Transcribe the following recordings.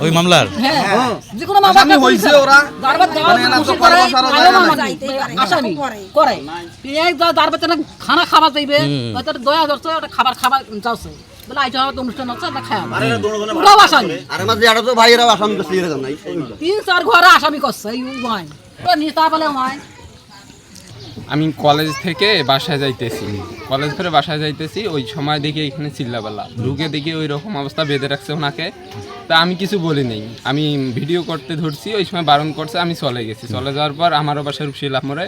ওই মামলার? খানা খাবার যাইবে দয়া ধরছে খাবার খাবার যাচ্ছে নাই। তিন চার ঘরে আসামি করছে এই ওয়াইন নিতা বলে ওয়াইন আমি কলেজ থেকে বাসায় যাইতেছি। কলেজ থেকে বাসায় যাইতেছি, ওই সময় দেখি এখানে চিল্লাপাল্লা। ঢুকে দেখি ওই রকম অবস্থা বেঁধে রাখছে ওনাকে। তা আমি কিছু বলি নেই। আমি ভিডিও করতে ধরছি, ওই সময় বারণ করছে, আমি চলে গেছি। চলে যাওয়ার পর আমারও বাসা রূপশিলা মোড়ে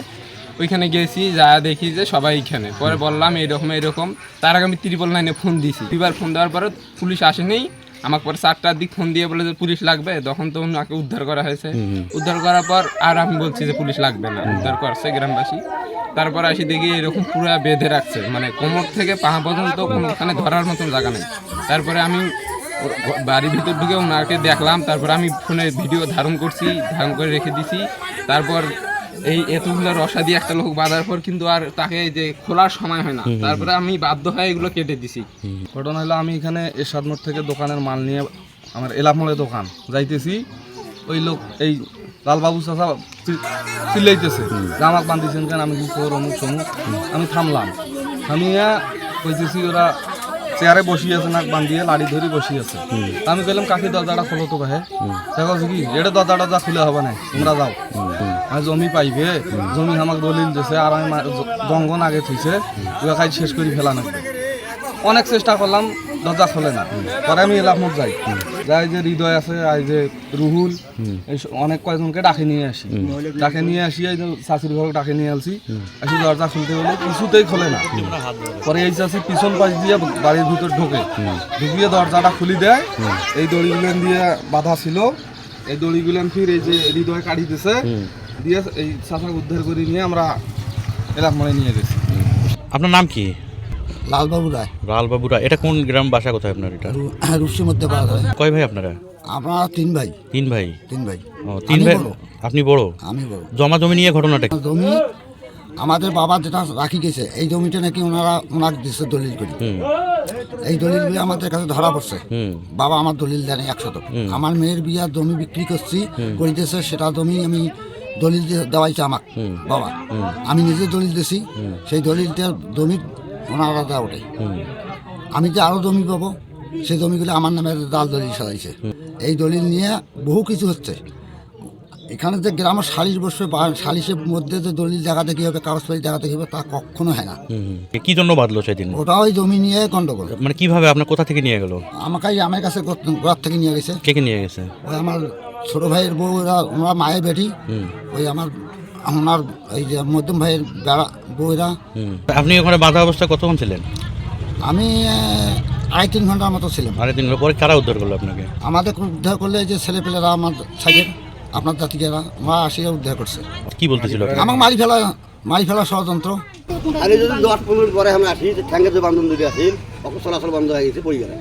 ওইখানে গেছি, যা দেখি যে সবাই এখানে। পরে বললাম এরকম এরকম তার আগে আমি ত্রিপল লাইনে ফোন দিছি। দুইবার ফোন দেওয়ার পরে পুলিশ আসেনি। আমাকে পরে চারটার দিক ফোন দিয়ে বলে যে পুলিশ লাগবে তখন তো ওনাকে উদ্ধার করা হয়েছে। উদ্ধার করার পর আর আমি বলছি যে পুলিশ লাগবে না উদ্ধার করছে গ্রামবাসী। তারপর আসি দেখি এরকম পুরো বেঁধে রাখছে মানে কোমর থেকে পা পর্যন্ত কোনোখানে ধরার মতন জায়গা নেই। তারপরে আমি বাড়ির ভিতর ঢুকে ওনাকে দেখলাম তারপর আমি ফোনে ভিডিও ধারণ করছি ধারণ করে রেখে দিছি। তারপর এই এতগুলো রসা দিয়ে একটা লোক বাঁধার পর কিন্তু আর তাকে যে খোলার সময় হয় না। তারপরে আমি বাধ্য হয়ে এগুলো কেটে দিছি। ঘটনা হলো আমি এখানে এরশাদ মোড় থেকে দোকানের মাল নিয়ে আমার এলামোড়ে দোকান যাইতেছি। ওই লোক এই লালবাবু চাষা চিল্লাইতেছে যে আমাকে বান্ধিছেন কেন? আমি কি অমুক সমুক আমি থামলাম। থামিয়া কইতেছি ওরা চেয়ারে বসি আছে নাক বান্ধিয়ে লাড়ি ধরে বসি আছে। আমি কইলাম কাকি দরজাটা খোলো তো ভাই। দেখো কি এটা দরজাটা যা খুলে হবে না তোমরা যাও। আর জমি পাইবে। জমি আমাকে দলিল দিছে আর আমি জঙ্গন আগে থইছে। কাজ শেষ করে ফেলা না অনেক চেষ্টা করলাম, দরজা খোলে না। পরে আমি এলাকামত যাই। যাই যে হৃদয় আছে আর যে রুহুল অনেক কয়েকজনকে ডাকে নিয়ে আসি। ডাকে নিয়ে আসি, এই যে শাশুড়ি ঘরে ডাকে নিয়ে আসি আসি দরজা খুলতে বলে কিছুতেই খোলে না। পরে এই চাষি পিছন পাশ দিয়ে বাড়ির ভিতর ঢোকে। ঢুকিয়ে দরজাটা খুলি দেয়। এই দড়িগুলেন দিয়ে বাধা ছিল। এই দড়িগুলেন ফির এই যে হৃদয় কাটি দিছে দিয়ে এই চাষা উদ্ধার করে নিয়ে আমরা এলাকামনে নিয়ে গেছি। আপনার নাম কি? লালবাবু রায়। লালবাবুরা এটা কোন গ্রাম বাসা কোথায় আপনার এটা? রুশির মধ্যে পাওয়া কয় ভাই আপনারা? আমরা তিন ভাই। তিন ভাই? তিন ভাই। ও তিন ভাই আপনি বড়? আমি বড়। জমা জমি নিয়ে ঘটনাটা কি? জমি আমাদের বাবা যেটা রাখি গেছে এই জমিটা নাকি ওনারা ওনার দিচ্ছে দলিল করি। হুম। এই দলিলগুলি আমাদের কাছে ধরা পড়ছে। হুম। বাবা আমার দলিল দেয় একশো আমার মেয়ের বিয়ার জমি বিক্রি করছি করিতেছে সেটা জমি আমি দলিল দেওয়াইছে আমাক বাবা। আমি নিজে দলিল দিছি সেই দলিলটা জমি ওনারা দেওয়া ওটাই। আমি যে আরও জমি পাবো সেই জমিগুলো আমার নামে দাল দলিল সাজাইছে। এই দলিল নিয়ে বহু কিছু হচ্ছে। এখানে যে গ্রামের সালিশ বসবে বা সালিশের মধ্যে যে দলিল দেখাতে কী হবে কাগজপাতি দেখাতে কী হবে তা কখনো হয় না। কি জন্য বাঁধলো সেদিন? ওটা ওই জমি নিয়ে গন্ডগোল। মানে কীভাবে? আপনার কোথা থেকে নিয়ে গেল? আমাকে আমার কাছে ঘর থেকে নিয়ে গেছে। কে কে নিয়ে গেছে? ওই আমার ছোট ভাইয়ের বউ ওরা মায়ের বেটি। ওই আমার ওনার এই যে মধ্যম ভাইয়ের বেড়া বউরা আপনি ওখানে বাধা অবস্থা কতক্ষণ ছিলেন? আমি আড়াই তিন ঘণ্টার মতো ছিলাম। আরে ঘণ্টা পরে কারা উদ্ধার করল আপনাকে? আমাদের উদ্ধার করলে এই যে ছেলেপেলেরা আমার সাইডের আপনার জাতিকেরা ওরা আসিয়া উদ্ধার করছে। কি বলতেছিল? আমার মারি ফেলা মারি ফেলা ষড়যন্ত্র। আমি যদি দশ পনেরো মিনিট পরে আমরা আসি ঠ্যাঙ্গে যে বান্ধব যদি আসি অত চলাচল বন্ধ হয়ে গেছে পড়ে গেলে।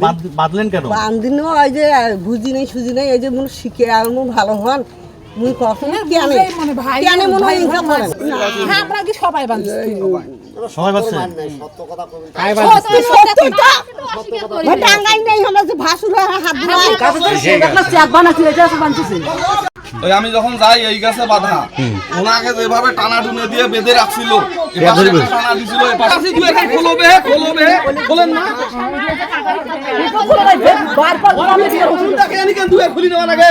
বাঁধ- বাঁধলেন কেন? বান্দিন ওই যে বুঝি নেই সুজি নেই এই যে মনে শিখে আর মনে ভালো হন। মুই কখনো কেন? মনে কেন মনে হয় ইনকাম করে হ্যাঁ আমরা কি সবাই সবাই। বাঁধছে ডাঙ্গাই নেই আমরা যে ভাসুর হাত ধরে একটা চেক বানাচ্ছি এটা আছে বানতেছি ওই আমি যখন যাই এই গাছে বাধা। ওনাকে যেভাবে টানা টুনে দিয়ে বেঁধে রাখছিল টানা দিছিল খোলবে খোলবে না। খুলটাকে এনে খুলি নেওয়া লাগে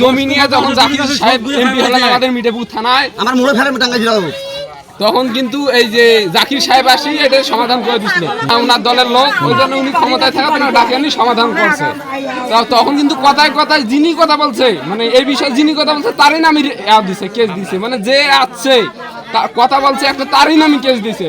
জমি নিয়ে যখন জাকির সাহেব এমপি হলেন আমাদের মিঠাপুর থানায় আমার ফেলে টাঙ্গা ছিল তখন কিন্তু এই যে জাকির সাহেব আসি এটা সমাধান করে দিছিল। ওনার দলের লোক ওই জন্য উনি ক্ষমতায় থাকা ওনার ডাকে আনি সমাধান করছে। তখন কিন্তু কথায় কথায় যিনি কথা বলছে মানে এই বিষয়ে যিনি কথা বলছে তারই নামই দিছে কেস দিছে। মানে যে আছে কথা বলছে একটা তারই নামই কেস দিছে।